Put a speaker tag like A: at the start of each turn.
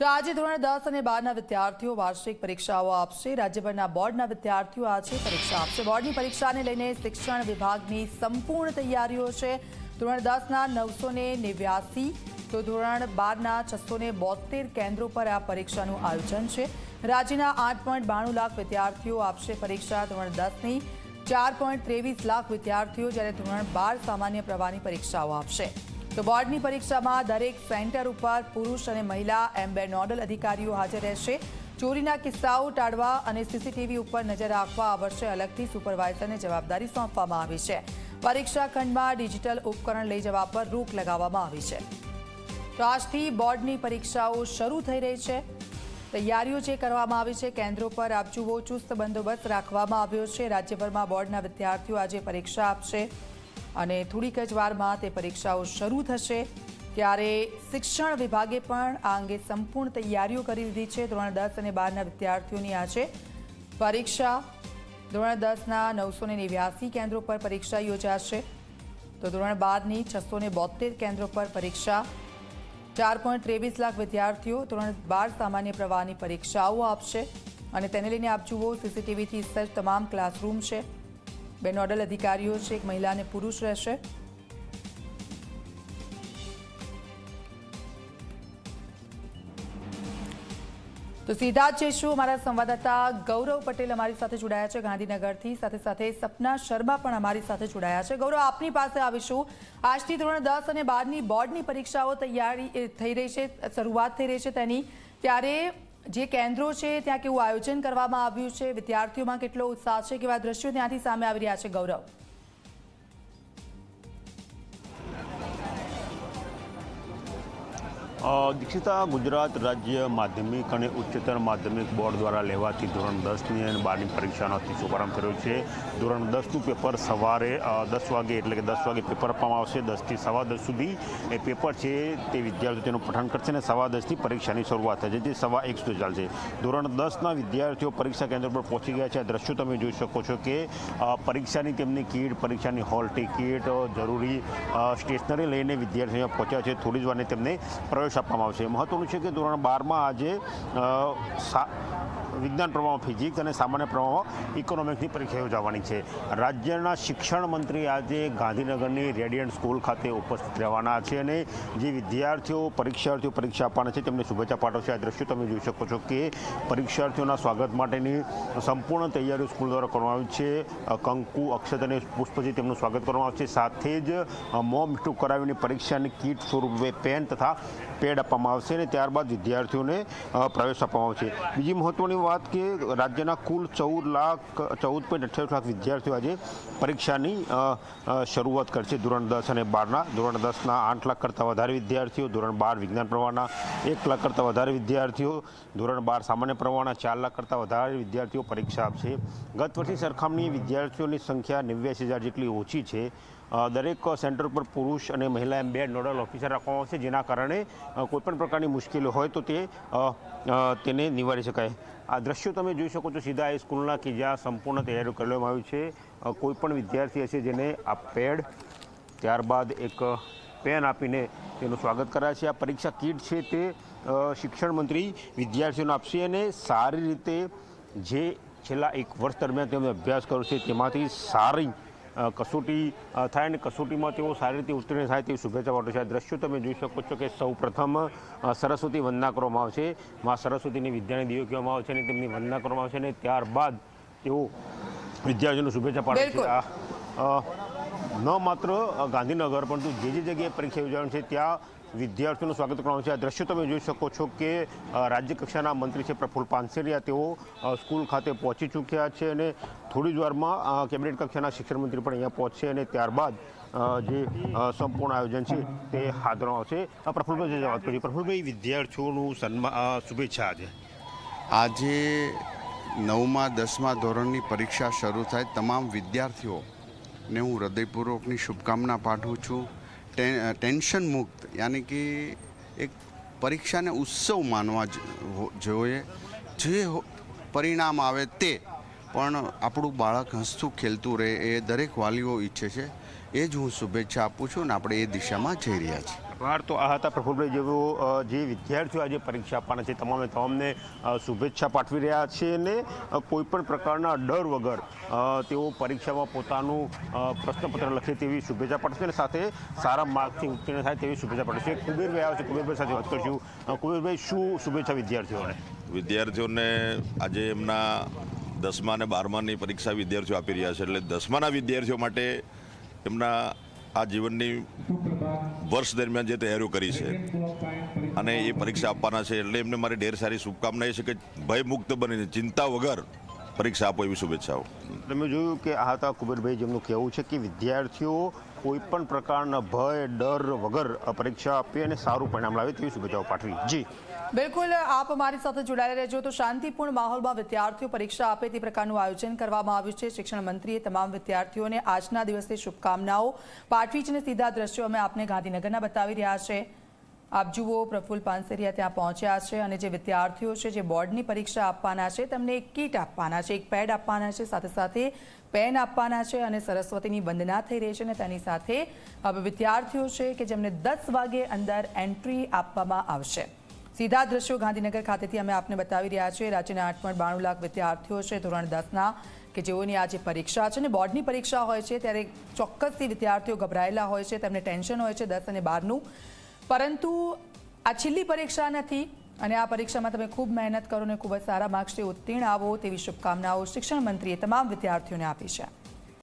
A: તો આજે ધોરણ દસ અને બારના વિદ્યાર્થીઓ વાર્ષિક પરીક્ષાઓ આપશે. રાજ્યભરના બોર્ડના વિદ્યાર્થીઓ આજે પરીક્ષા આપશે. બોર્ડની પરીક્ષાને લઈને શિક્ષણ વિભાગની સંપૂર્ણ તૈયારીઓ છે. ધોરણ દસના નવસો નેવ્યાસી, તો ધોરણ બારના છસો ને બોતેર કેન્દ્રો પર આ પરીક્ષાનું આયોજન છે. રાજ્યના આઠ પોઈન્ટ બાણું લાખ વિદ્યાર્થીઓ આપશે પરીક્ષા ધોરણ દસની. ચાર પોઈન્ટ ત્રેવીસ લાખ વિદ્યાર્થીઓ જ્યારે ધોરણ બાર સામાન્ય પ્રવાહની પરીક્ષાઓ આપશે. તો બોર્ડની પરીક્ષામાં દરેક સેન્ટર ઉપર પુરુષ અને મહિલા એમ બે નોડલ અધિકારીઓ હાજર રહેશે. ચોરીના કિસ્સાઓ ટાળવા અને સીસીટીવી ઉપર નજર રાખવા આ વર્ષે અલગથી સુપરવાઇઝરને જવાબદારી સોંપવામાં આવી છે. પરીક્ષા ખંડમાં ડિજિટલ ઉપકરણ લઈ જવા પર રોક લગાવવામાં આવી છે. તો આજથી બોર્ડની પરીક્ષાઓ શરૂ થઈ રહી છે. તૈયારીઓ જે કરવામાં આવી છે, કેન્દ્રો પર આપ જુઓ ચુસ્ત બંદોબસ્ત રાખવામાં આવ્યો છે. રાજ્યભરમાં બોર્ડના વિદ્યાર્થીઓ આજે પરીક્ષા આપશે. અને થોડીક જ વારમાં તે પરીક્ષાઓ શરૂ થશે. ત્યારે શિક્ષણ વિભાગે પણ આ અંગે સંપૂર્ણ તૈયારીઓ કરી લીધી છે. ધોરણ દસ અને બારના વિદ્યાર્થીઓની આ છે પરીક્ષા. ધોરણ દસના નવસો ને નેવ્યાસી કેન્દ્રો પર પરીક્ષા યોજાશે. તો ધોરણ બારની છસો ને બોતેર કેન્દ્રો પર પરીક્ષા. ચાર પોઈન્ટ ત્રેવીસ લાખ વિદ્યાર્થીઓ ધોરણ બાર સામાન્ય પ્રવાહની પરીક્ષાઓ આપશે. અને તેને લઈને આપ જુઓ સીસીટીવીથી સજ્જ તમામ ક્લાસરૂમ છે. બે નોડલ અધિકારીઓ છે, એક મહિલા અને પુરુષ રહેશે. તો સીધા જઈશું અમારા સંવાદદાતા ગૌરવ પટેલ અમારી સાથે જોડાયા છે ગાંધીનગરથી. સાથે સાથે સપના શર્મા પણ અમારી સાથે જોડાયા છે. ગૌરવ, આપની પાસે આવીશું. આજથી ધોરણ દસ અને બારની બોર્ડની પરીક્ષાઓ તૈયારી થઈ રહી છે, શરૂઆત થઈ રહી છે તેની. ત્યારે જે કેન્દ્રો છે, ત્યાં કેવું આયોજન કરવામાં આવ્યું છે? વિદ્યાર્થીઓમાં કેટલો ઉત્સાહ છે? કેવા દ્રશ્યો ત્યાંથી સામે આવી રહ્યા છે? ગૌરવ.
B: દીક્ષિતા ગુજરાત રાજ્ય માધ્યમિક અને ઉચ્ચતર માધ્યમિક બોર્ડ દ્વારા લેવાતી ધોરણ દસની અને બારની પરીક્ષાનો શુભારંભ કર્યો છે. ધોરણ દસનું પેપર સવારે દસ વાગે એટલે કે દસ વાગે પેપર આપવામાં આવશે. દસથી સવા દસ સુધી એ પેપર છે તે વિદ્યાર્થીઓ તેનું પઠન કરશે અને સવા દસથી પરીક્ષાની શરૂઆત થશે. જે સવા એક સુધી ચાલશે. ધોરણ દસના વિદ્યાર્થીઓ પરીક્ષા કેન્દ્ર પર પહોંચી ગયા છે. આ દ્રશ્યો તમે જોઈ શકો છો કે પરીક્ષાની તેમની કીટ, પરીક્ષાની હોલ ટિકિટ જરૂરી સ્ટેશનરી લઈને વિદ્યાર્થીઓ પહોંચ્યા છે. થોડી જ વારને તેમને પ્રવેશ આપવામાં આવશે. મહત્વનું છે કે ધોરણ બારમાં આજે વિજ્ઞાન પ્રવાહમાં ફિઝિક્સ અને સામાન્ય પ્રવાહમાં ઇકોનોમિક્સની પરીક્ષા યોજાવાની છે. રાજ્યના શિક્ષણ મંત્રી આજે ગાંધીનગરની રેડિયન્ટ સ્કૂલ ખાતે ઉપસ્થિત રહેવાના છે અને જે વિદ્યાર્થીઓ, પરીક્ષાર્થીઓ પરીક્ષા આપવાના છે, તેમને શુભેચ્છા પાઠવશે આ દ્રશ્યો તમે જોઈ શકો છો કે પરીક્ષાર્થીઓના સ્વાગત માટેની સંપૂર્ણ તૈયારીઓ સ્કૂલ દ્વારા કરવામાં આવી છે. કંકુ, અક્ષત અને પુષ્પથી તેમનું સ્વાગત કરવામાં આવશે. સાથે જ મોમ સ્ટુક કરાવીને પરીક્ષાની કીટ સ્વરૂપે પેન તથા પેડ આપવામાં આવશે અને ત્યારબાદ વિદ્યાર્થીઓને પ્રવેશ આપવામાં આવશે. બીજી મહત્વની વાત કે રાજ્યના કુલ ચૌદ લાખ, ચૌદ પોઈન્ટ અઠ્યાવીસ લાખ વિદ્યાર્થીઓ આજે પરીક્ષાની શરૂઆત કરશે. ધોરણ દસ અને બારના. ધોરણ દસના આઠ લાખ કરતાં વધારે વિદ્યાર્થીઓ. ધોરણ બાર વિજ્ઞાન પ્રવાહના એક લાખ કરતાં વધારે વિદ્યાર્થીઓ. ધોરણ બાર સામાન્ય પ્રવાહના ચાર લાખ કરતાં વધારે વિદ્યાર્થીઓ પરીક્ષા આપશે. ગત વર્ષની સરખામણીએ વિદ્યાર્થીઓની સંખ્યા નેવ્યાસી હજાર જેટલી ઓછી છે. દરેક સેન્ટર પર પુરુષ અને મહિલા એમ બે નોડલ ઓફિસર રાખવામાં આવશે, જેના કારણે કોઈપણ પ્રકારની મુશ્કેલી હોય તો તે તેને નિવારી શકાય. આ દ્રશ્યો તમે જોઈ શકો છો સીધા સ્કૂલના કે જ્યાં સંપૂર્ણ તૈયારીઓ કરવામાં આવી છે. કોઈપણ વિદ્યાર્થી હશે જેને આ પેડ, ત્યારબાદ એક પેન આપીને તેનું સ્વાગત કરાય છે. આ પરીક્ષા કીટ છે તે શિક્ષણ મંત્રી વિદ્યાર્થીઓને આપશે અને સારી રીતે જે છેલ્લા એક વર્ષ દરમિયાન તેમણે અભ્યાસ કર્યો છે તેમાંથી સારી કસોટી થાય અને કસોટીમાં તેઓ સારી રીતે ઉત્તીર્ણ થાય તેવી શુભેચ્છા પાઠવું છે. આ દ્રશ્યો તમે જોઈ શકો છો કે સૌ પ્રથમ સરસ્વતી વંદના કરવામાં આવશે. મા સરસ્વતીની વિદ્યાની દીવો કહેવામાં આવશે અને તેમની વંદના કરવામાં આવશે અને ત્યારબાદ તેઓ વિદ્યાર્થીઓને શુભેચ્છા પાઠવે છે. ન માત્ર ગાંધીનગર પરંતુ જે જે જગ્યાએ પરીક્ષા યોજાવાની છે ત્યાં વિદ્યાર્થીઓનું સ્વાગત કરવાનું છે. આ દ્રશ્યો તમે જોઈ શકો છો કે રાજ્યકક્ષાના રાજ્ય કક્ષાના મંત્રી છે પ્રફુલ્લ પાનસેરિયા. તેઓ સ્કૂલ ખાતે પહોંચી ચૂક્યા છે અને થોડી જ વારમાં કેબિનેટ કક્ષાના શિક્ષણ મંત્રી પણ અહીંયા પહોંચશે અને ત્યારબાદ જે સંપૂર્ણ આયોજન છે તે ધરવામાં આવશે. અ, પ્રફુલ્લભાઈ વાત કરી પ્રફુલ્લભાઈ વિદ્યાર્થીઓનું સન્માન શુભેચ્છા આજે.
C: આજે નવમા દસમા ધોરણની પરીક્ષા શરૂ થાય. તમામ વિદ્યાર્થીઓને હું હૃદયપૂર્વકની શુભકામના પાઠવું છું. ટેન્શન મુક્ત, યાની કે એક પરીક્ષાને ઉત્સવ માનવા જોઈએ. જે પરિણામ આવે તે, પણ આપણું બાળક હસતું ખેલતું રહે એ દરેક વાલીઓ ઈચ્છે છે. એ જ હું શુભેચ્છા આપું છું અને આપણે એ દિશામાં જઈ રહ્યા છીએ.
B: વાર તો આ હતા પ્રફુલભાઈ જેવો જે વિદ્યાર્થીઓ આજે પરીક્ષા આપવાના છે, તમામે તમામને શુભેચ્છા પાઠવી રહ્યા છે અને કોઈપણ પ્રકારના ડર વગર તેઓ પરીક્ષામાં પોતાનું પ્રશ્નપત્ર લખે તેવી શુભેચ્છા પાઠવશે અને સાથે સારા માર્કથી ઉત્તીર્ણ થાય તેવી શુભેચ્છા પાઠવશે. કુબેરભાઈ આવે છે કુબેરભાઈ સાથે વાત કરશું. કુબેરભાઈ શું શુભેચ્છા વિદ્યાર્થીઓને?
D: વિદ્યાર્થીઓને આજે એમના દસમા અને બારમાની પરીક્ષા વિદ્યાર્થીઓ આપી રહ્યા છે, એટલે દસમાના વિદ્યાર્થીઓ માટે એમના આ જીવનની વર્ષ દરમિયાન જે તૈયારીઓ કરી છે અને એ પરીક્ષા આપવાના છે, એટલે એમને મારી ઢેર સારી શુભકામના એ છે કે ભયમુક્ત બનીને, ચિંતા વગર પરીક્ષા આપો એવી શુભેચ્છાઓ.
B: તમે જોયું કે આ હતા કુબેરભાઈ જેમનું કહેવું છે કે વિદ્યાર્થીઓ કોઈ પણ પ્રકારના ભય, ડર વગર પરીક્ષા આપી અને સારું પરિણામ લાવે તેવી શુભેચ્છાઓ પાઠવી. જી.
A: બિલકુલ, આપ અમારી સાથે જોડાયેલા રહેજો. તો શાંતિપૂર્ણ માહોલમાં વિદ્યાર્થીઓ પરીક્ષા આપે તે પ્રકારનું આયોજન કરવામાં આવ્યું છે. શિક્ષણ મંત્રીએ તમામ વિદ્યાર્થીઓને આજના દિવસે શુભકામનાઓ, પાઠવી છે અને સીધા દ્રશ્યો અમે આપને ગાંધીનગરના બતાવી રહ્યા છે. આપ જુઓ, પ્રફુલ પાનસેરિયા ત્યાં પહોંચ્યા છે અને જે વિદ્યાર્થીઓ છે, જે બોર્ડની પરીક્ષા આપવાના છે, તેમને એક કીટ આપવાના છે, એક પેડ આપવાના છે, સાથે સાથે પેન આપવાના છે અને સરસ્વતીની વંદના થઈ રહી છે અને તેની સાથે હવે વિદ્યાર્થીઓ છે કે જેમને દસ વાગે અંદર એન્ટ્રી આપવામાં આવશે. સીધા દ્રશ્યો ગાંધીનગર ખાતેથી અમે આપને બતાવી રહ્યા છીએ. રાજ્યના આઠ પોઈન્ટ બાણું લાખ વિદ્યાર્થીઓ છે, ધોરણ દસના, કે જેઓની આજે પરીક્ષા છે અને બોર્ડની પરીક્ષા હોય છે, ત્યારે ચોક્કસથી વિદ્યાર્થીઓ ગભરાયેલા હોય છે, તેમને ટેન્શન હોય છે દસ અને બારનું. પરંતુ આ છેલ્લી પરીક્ષા નથી અને આ પરીક્ષામાં તમે ખૂબ મહેનત કરો અને ખૂબ જ સારા માર્ક્સથી ઉત્તીર્ણ આવો તેવી શુભકામનાઓ શિક્ષણ મંત્રીએ તમામ વિદ્યાર્થીઓને આપી છે.